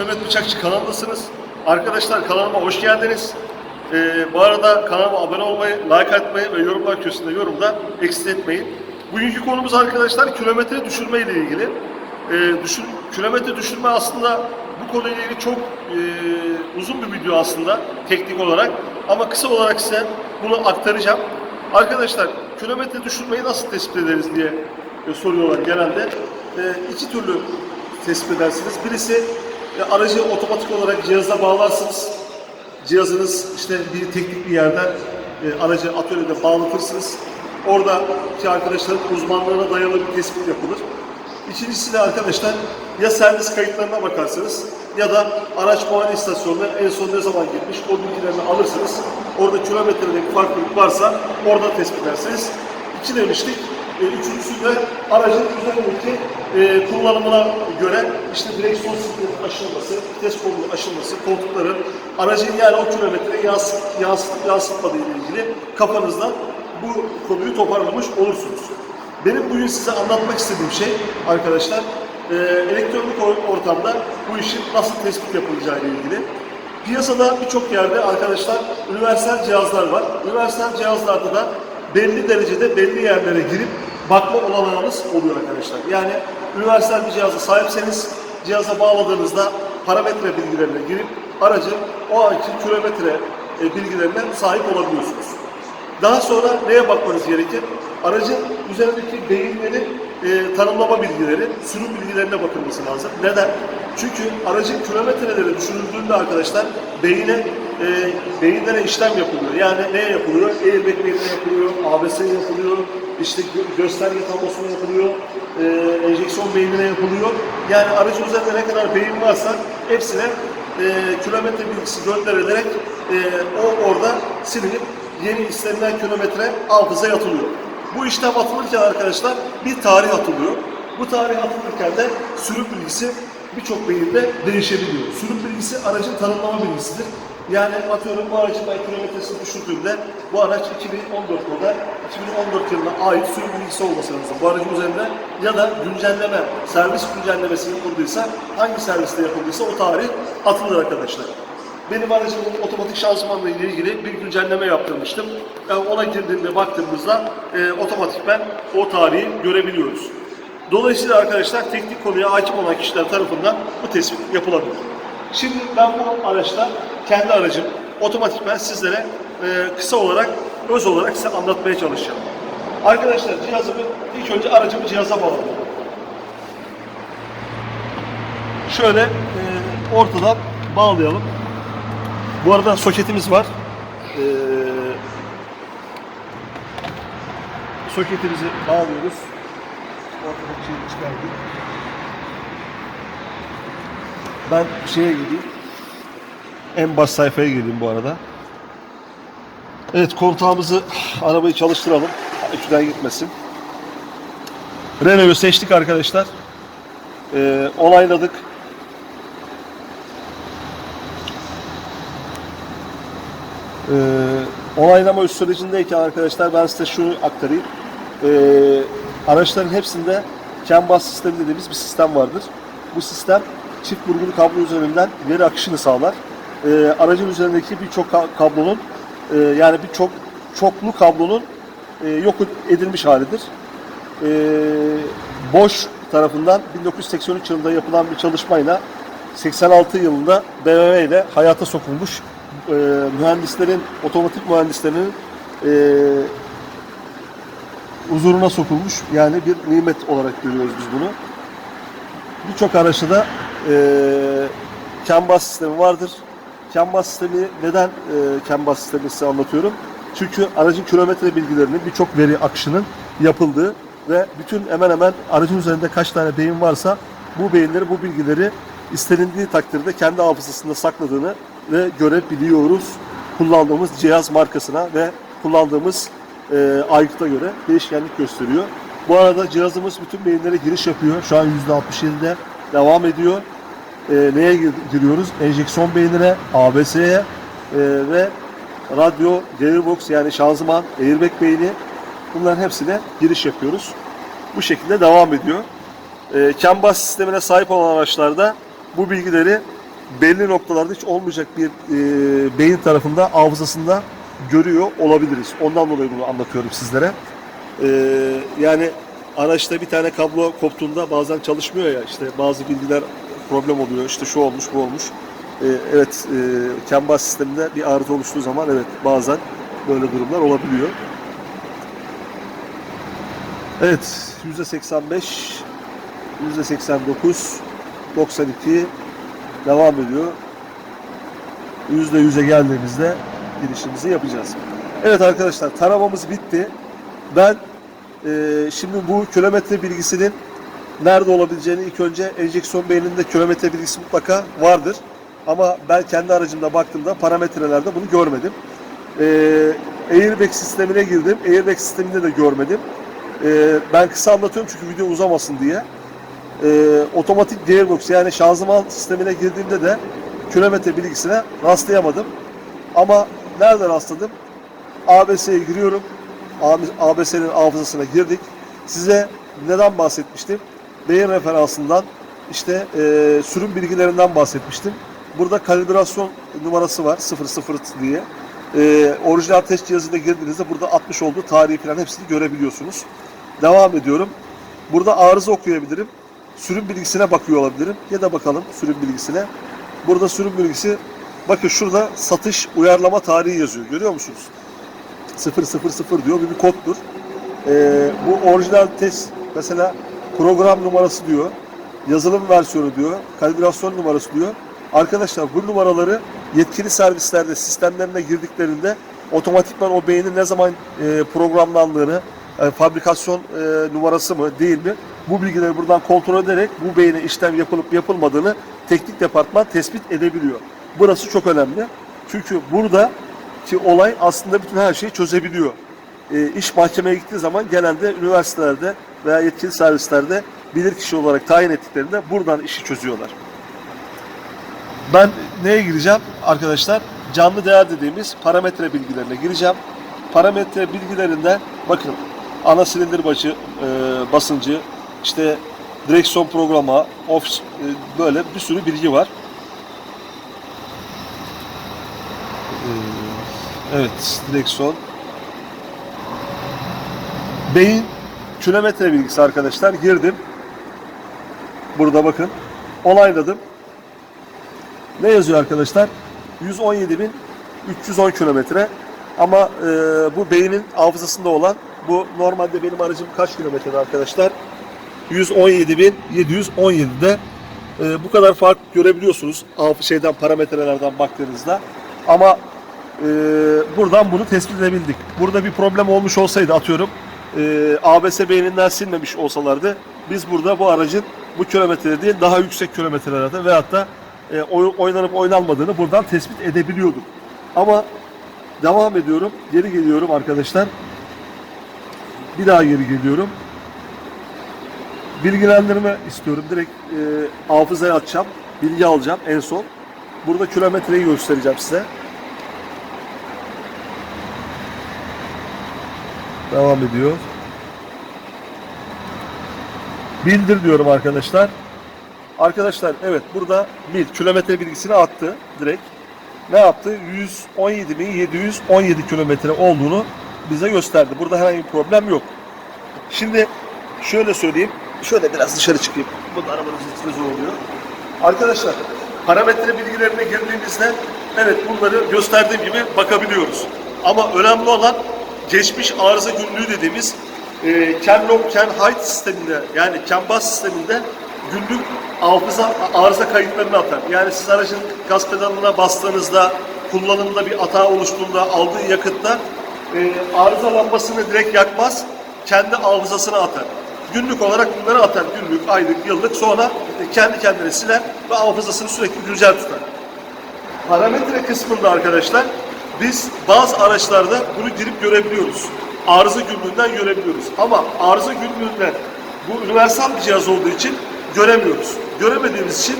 Mehmet Bıçakçı kanalındasınız. Arkadaşlar kanalıma hoş geldiniz. Ee, bu arada kanalıma abone olmayı, like atmayı ve yorumlar köşesinde yorumda eksik etmeyin. Bugünkü konumuz arkadaşlar kilometre düşürme ile ilgili. Ee, düşür, kilometre düşürme aslında bu konuyla ilgili çok e, uzun bir video aslında teknik olarak. Ama kısa olarak size bunu aktaracağım. Arkadaşlar kilometre düşürmeyi nasıl tespit ederiz diye e, soruyorlar genelde. E, iki türlü tespit edersiniz. Birisi e, aracı otomatik olarak cihaza bağlarsınız. Cihazınız işte bir teknik bir yerden e, aracı atölyede bağlatırsınız. Oradaki arkadaşların uzmanlığına dayalı bir tespit yapılır. İkincisi de arkadaşlar ya servis kayıtlarına bakarsınız ya da araç muayene istasyonuna en son ne zaman gitmiş o bilgilerini alırsınız. Orada kilometredeki farklılık varsa orada tespit edersiniz. İki demiştik. E, üçüncüsü de aracın üzerindeki e, kullanımına göre işte direksiyon sisteminin aşılması, vites kolunun aşılması, koltukların aracın yani o kilometreyi yansıt, yansıt, yansıtmadığı ile ilgili kafanızda bu konuyu toparlamış olursunuz. Benim bugün size anlatmak istediğim şey arkadaşlar e, elektronik or- ortamda bu işin nasıl tespit yapılacağı ile ilgili. Piyasada birçok yerde arkadaşlar universal cihazlar var. Universal cihazlarda da belli derecede belli yerlere girip bakma olanağınız oluyor arkadaşlar. Yani universal bir cihaza sahipseniz cihaza bağladığınızda parametre bilgilerine girip aracın o anki kilometre e, bilgilerine sahip olabiliyorsunuz. Daha sonra neye bakmanız gerekir? Aracın üzerindeki beyinleri e, tanımlama bilgileri, sürüm bilgilerine bakılması lazım. Neden? Çünkü aracın kilometreleri düşürüldüğünde arkadaşlar beyine e, beyinlere işlem yapılıyor. Yani neye yapılıyor? Airbag yapılıyor, ABS'ye yapılıyor, işte gö- gösterge tablosuna yapılıyor, e, enjeksiyon beynine yapılıyor. Yani aracın üzerinde ne kadar beyin varsa hepsine e, kilometre bilgisi gönderilerek e, o orada silinip yeni istenilen kilometre hafızaya atılıyor. Bu işlem atılırken arkadaşlar bir tarih atılıyor. Bu tarih atılırken de sürüm bilgisi birçok beyinde değişebiliyor. Sürüm bilgisi aracın tanımlama bilgisidir. Yani atıyorum bu aracın ben kilometresini düşürdüğümde bu araç 2014 model, 2014 yılına ait sürüm bilgisi olması lazım. Bu aracın üzerinde ya da güncelleme, servis güncellemesi yapıldıysa, hangi serviste yapıldıysa o tarih atılır arkadaşlar. Benim aracımın otomatik şanzımanla ilgili bir güncelleme yaptırmıştım. Yani ona girdiğimde baktığımızda e, otomatikmen o tarihi görebiliyoruz. Dolayısıyla arkadaşlar teknik konuya hakim olan kişiler tarafından bu tespit yapılabilir. Şimdi ben bu araçta kendi aracım otomatikmen sizlere e, kısa olarak, öz olarak size anlatmaya çalışacağım. Arkadaşlar cihazımı ilk önce aracımı cihaza bağladım. Şöyle e, ortadan bağlayalım. Bu arada soketimiz var. Ee, soketimizi bağlıyoruz. Ortadaki şeyi çıkardık. Ben şeye gideyim. En baş sayfaya gireyim bu arada. Evet kontağımızı arabayı çalıştıralım. Ütüden gitmesin. Renault'u seçtik arkadaşlar. Ee, onayladık. Ee, onaylama sürecindeyken arkadaşlar ben size şunu aktarayım. Ee, araçların hepsinde CAN bus sistemi dediğimiz bir sistem vardır. Bu sistem çift vurgulu kablo üzerinden veri akışını sağlar. Ee, aracın üzerindeki birçok ka- kablonun e, yani birçok çoklu kablonun e, yok edilmiş halidir. Ee, Bosch tarafından 1983 yılında yapılan bir çalışmayla 86 yılında BMW ile hayata sokulmuş e, mühendislerin, otomatik mühendislerinin e, huzuruna sokulmuş yani bir nimet olarak görüyoruz biz bunu. Birçok araçta da e, CAN bus sistemi vardır. CAN bus sistemi neden e, CAN bus sistemi size anlatıyorum? Çünkü aracın kilometre bilgilerinin birçok veri akışının yapıldığı ve bütün hemen hemen aracın üzerinde kaç tane beyin varsa bu beyinleri, bu bilgileri istenildiği takdirde kendi hafızasında sakladığını ve görebiliyoruz. Kullandığımız cihaz markasına ve kullandığımız e, aygıta göre değişkenlik gösteriyor. Bu arada cihazımız bütün beyinlere giriş yapıyor. Şu an %67'de devam ediyor. E, neye gir- giriyoruz? Enjeksiyon beynine, ABS'ye e, ve radyo, gearbox yani şanzıman, airbag beyni bunların hepsine giriş yapıyoruz. Bu şekilde devam ediyor. E, CAN bus sistemine sahip olan araçlarda bu bilgileri belli noktalarda hiç olmayacak bir e, beyin tarafında hafızasında görüyor olabiliriz. Ondan dolayı bunu anlatıyorum sizlere. E, yani araçta bir tane kablo koptuğunda bazen çalışmıyor ya işte bazı bilgiler problem oluyor. İşte şu olmuş bu olmuş. E, evet e, CAN bus sisteminde bir arıza oluştuğu zaman evet bazen böyle durumlar olabiliyor. Evet %85 %89 92 devam ediyor. %100'e geldiğimizde girişimizi yapacağız. Evet arkadaşlar taramamız bitti. Ben e, şimdi bu kilometre bilgisinin nerede olabileceğini ilk önce enjeksiyon beyninde kilometre bilgisi mutlaka vardır. Ama ben kendi aracımda baktığımda parametrelerde bunu görmedim. E, airbag sistemine girdim. Airbag sisteminde de görmedim. E, ben kısa anlatıyorum çünkü video uzamasın diye. E, otomatik gearbox yani şanzıman sistemine girdiğimde de kilometre bilgisine rastlayamadım. Ama nerede rastladım? ABS'ye giriyorum. ABS'nin hafızasına girdik. Size neden bahsetmiştim? Beyin referansından işte e, sürüm bilgilerinden bahsetmiştim. Burada kalibrasyon numarası var 00 diye. E, orijinal test cihazıyla girdiğinizde burada 60 olduğu tarihi falan hepsini görebiliyorsunuz. Devam ediyorum. Burada arıza okuyabilirim. Sürüm bilgisine bakıyor olabilirim. Ya da bakalım sürüm bilgisine. Burada sürüm bilgisi bakın şurada satış uyarlama tarihi yazıyor. Görüyor musunuz? 000 diyor. Bu bir koddur. Ee, bu orijinal test mesela program numarası diyor. Yazılım versiyonu diyor. Kalibrasyon numarası diyor. Arkadaşlar bu numaraları yetkili servislerde sistemlerine girdiklerinde otomatikman o beynin ne zaman e, programlandığını, e, fabrikasyon e, numarası mı değil mi bu bilgileri buradan kontrol ederek bu beyine işlem yapılıp yapılmadığını teknik departman tespit edebiliyor. Burası çok önemli. Çünkü burada ki olay aslında bütün her şeyi çözebiliyor. E, iş mahkemeye gittiği zaman genelde üniversitelerde veya yetkili servislerde bilirkişi olarak tayin ettiklerinde buradan işi çözüyorlar. Ben neye gireceğim arkadaşlar? Canlı değer dediğimiz parametre bilgilerine gireceğim. Parametre bilgilerinden bakın ana silindir başı, e, basıncı, işte direksiyon programı, off, e, böyle bir sürü bilgi var. Evet, direksiyon. Beyin kilometre bilgisi arkadaşlar. Girdim. Burada bakın. Onayladım. Ne yazıyor arkadaşlar? 117.310 kilometre. Ama e, bu beynin hafızasında olan bu normalde benim aracım kaç kilometrede arkadaşlar? 117.717'de e, bu kadar fark görebiliyorsunuz şeyden parametrelerden baktığınızda. Ama e, buradan bunu tespit edebildik. Burada bir problem olmuş olsaydı atıyorum e, ABS beyninden silmemiş olsalardı biz burada bu aracın bu kilometrede değil daha yüksek kilometrelerde veyahut da e, oy- oynanıp oynanmadığını buradan tespit edebiliyorduk. Ama devam ediyorum. Geri geliyorum arkadaşlar. Bir daha geri geliyorum. Bilgilendirme istiyorum. Direkt e, hafızaya atacağım. Bilgi alacağım en son. Burada kilometreyi göstereceğim size. Devam ediyor. Bildir diyorum arkadaşlar. Arkadaşlar evet burada mil kilometre bilgisini attı direkt. Ne yaptı? 117.717 kilometre olduğunu bize gösterdi. Burada herhangi bir problem yok. Şimdi şöyle söyleyeyim. Şöyle biraz dışarı çıkayım. Bu da arabanın içinde zor oluyor. Arkadaşlar parametre bilgilerine girdiğimizde evet bunları gösterdiğim gibi bakabiliyoruz. Ama önemli olan geçmiş arıza günlüğü dediğimiz e, Ken Long Ken Height sisteminde yani Ken Bus sisteminde günlük hafıza arıza kayıtlarını atar. Yani siz aracın gaz pedalına bastığınızda kullanımda bir hata oluştuğunda aldığı yakıtta e, arıza lambasını direkt yakmaz. Kendi hafızasına atar. Günlük olarak bunları atar. Günlük, aylık, yıllık sonra e, kendi kendine siler ve hafızasını sürekli güncel tutar. Parametre kısmında arkadaşlar biz bazı araçlarda bunu girip görebiliyoruz. Arıza günlüğünden görebiliyoruz. Ama arıza günlüğünden bu universal bir cihaz olduğu için göremiyoruz. Göremediğimiz için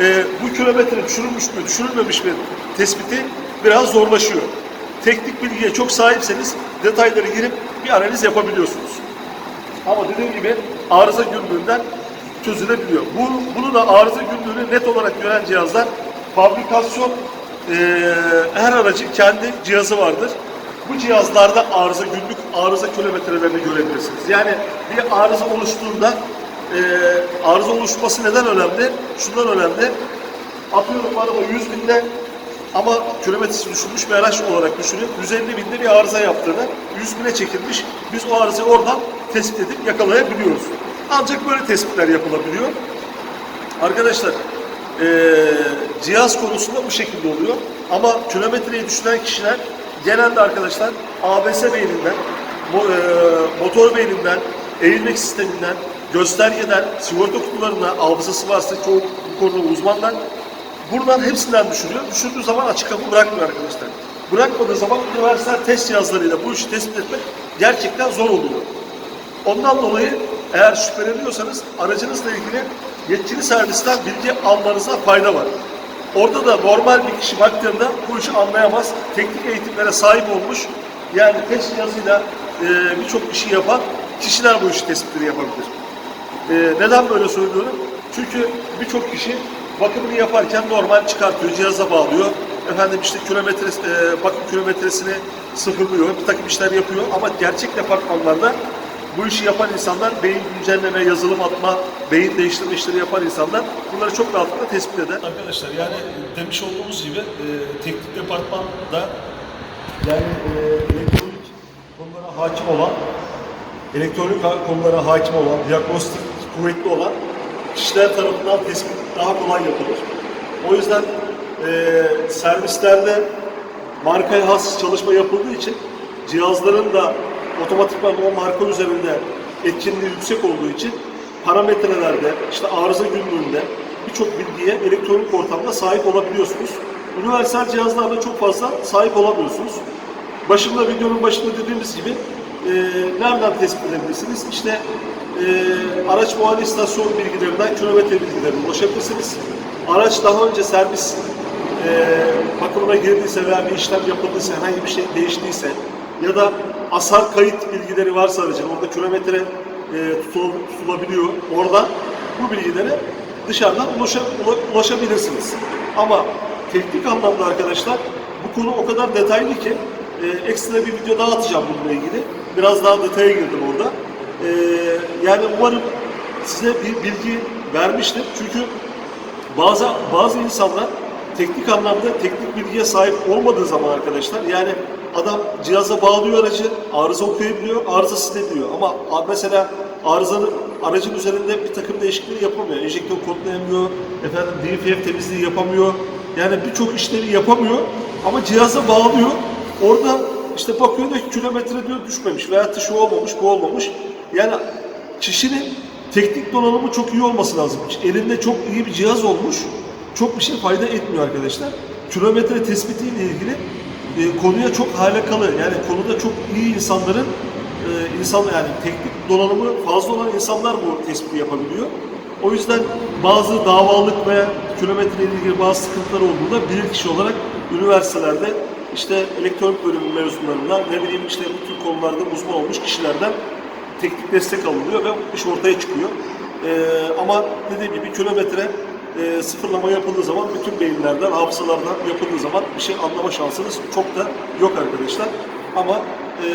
e, bu kilometre düşürülmüş mü, düşürülmemiş mi tespiti biraz zorlaşıyor. Teknik bilgiye çok sahipseniz detayları girip bir analiz yapabiliyorsunuz. Ama dediğim gibi arıza günlüğünden çözülebiliyor. Bu, bunu da arıza günlüğünü net olarak gören cihazlar fabrikasyon e, her aracın kendi cihazı vardır. Bu cihazlarda arıza günlük arıza kilometrelerini görebilirsiniz. Yani bir arıza oluştuğunda e, arıza oluşması neden önemli? Şundan önemli. Atıyorum araba 100 binde ama kilometresi düşürmüş bir araç olarak düşünün. 150 binde bir arıza yaptığını 100 bine çekilmiş. Biz o arızayı oradan tespit edip yakalayabiliyoruz. Ancak böyle tespitler yapılabiliyor. Arkadaşlar eee, cihaz konusunda bu şekilde oluyor. Ama kilometreyi düşünen kişiler genelde arkadaşlar ABS beyninden, mo- eee, motor beyninden, eğilmek sisteminden, göstergeden, sigorta kutularına hafızası varsa çoğu bu konuda uzmanlar buradan hepsinden düşürüyor. Düşürdüğü zaman açık kapı bırakmıyor arkadaşlar. Bırakmadığı zaman üniversite test cihazlarıyla bu işi tespit etmek gerçekten zor oluyor. Ondan dolayı eğer şüpheleniyorsanız aracınızla ilgili yetkili servisten bilgi almanıza fayda var. Orada da normal bir kişi baktığında bu işi anlayamaz. Teknik eğitimlere sahip olmuş, yani test cihazıyla e, birçok işi yapan kişiler bu işi tespitleri yapabilir. E, neden böyle söylüyorum? Çünkü birçok kişi bakımını yaparken normal çıkartıyor, cihaza bağlıyor. Efendim işte kilometre, e, bakım kilometresini sıfırlıyor, bir takım işler yapıyor ama gerçek departmanlarda bu işi yapan insanlar, beyin güncelleme, yazılım atma, beyin değiştirme işleri yapan insanlar bunları çok rahatlıkla tespit eder. Arkadaşlar yani demiş olduğumuz gibi e, teknik departmanda yani e, elektronik konulara hakim olan, elektronik konulara hakim olan, diagnostik kuvvetli olan kişiler tarafından tespit daha kolay yapılır. O yüzden e, servislerde markaya has çalışma yapıldığı için cihazların da otomatikman o marka üzerinde etkinliği yüksek olduğu için parametrelerde, işte arıza günlüğünde birçok bilgiye elektronik ortamda sahip olabiliyorsunuz. Universal cihazlarda çok fazla sahip olamıyorsunuz. Başında videonun başında dediğimiz gibi e, nereden tespit edebilirsiniz? İşte e, araç muayene istasyon bilgilerinden kilometre bilgilerine ulaşabilirsiniz. Araç daha önce servis e, bakımına girdiyse veya bir işlem yapıldıysa, herhangi bir şey değiştiyse ya da asar kayıt bilgileri varsa aracın, orada kilometre e, tutul- tutulabiliyor. Orada bu bilgilere dışarıdan ulaşa, ula- ulaşabilirsiniz. Ama teknik anlamda arkadaşlar bu konu o kadar detaylı ki e, ekstra bir video daha atacağım bununla ilgili. Biraz daha detaya girdim orada. E, yani umarım size bir bilgi vermiştir. Çünkü bazı bazı insanlar teknik anlamda teknik bilgiye sahip olmadığı zaman arkadaşlar yani adam cihaza bağlıyor aracı, arıza okuyabiliyor, arıza silebiliyor. Ama mesela arızanın aracın üzerinde bir takım değişiklikleri yapamıyor. Enjektör kodlayamıyor, efendim DFF temizliği yapamıyor. Yani birçok işleri yapamıyor ama cihaza bağlıyor. Orada işte bakıyor da kilometre diyor düşmemiş veya şu olmamış, bu olmamış. Yani kişinin teknik donanımı çok iyi olması lazım. Elinde çok iyi bir cihaz olmuş, çok bir şey fayda etmiyor arkadaşlar. Kilometre tespitiyle ilgili e, konuya çok alakalı, yani konuda çok iyi insanların e, insan yani teknik donanımı fazla olan insanlar bu tespiti yapabiliyor. O yüzden bazı davalık ve kilometre ile ilgili bazı sıkıntılar olduğunda bilir kişi olarak üniversitelerde işte elektronik bölümü mezunlarından ne bileyim işte bu tür konularda uzman olmuş kişilerden teknik destek alınıyor ve iş ortaya çıkıyor. Ee, ama dediğim gibi kilometre e, sıfırlama yapıldığı zaman bütün beyinlerden, hafızalardan yapıldığı zaman bir şey anlama şansınız çok da yok arkadaşlar. Ama e,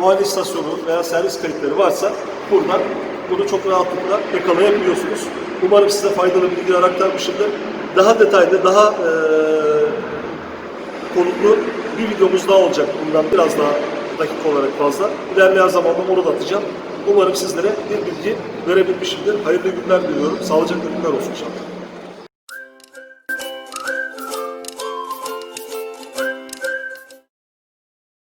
muayene istasyonu veya servis kayıtları varsa buradan bunu çok rahatlıkla yakalayabiliyorsunuz. Umarım size faydalı bilgiler aktarmışımdır. Daha detaylı, daha e, konuklu bir videomuz daha olacak. Bundan biraz daha dakika olarak fazla. İlerleyen zamanda onu da atacağım. Umarım sizlere bir bilgi verebilmişimdir. Hayırlı günler diliyorum. Sağlıcakla günler olsun inşallah.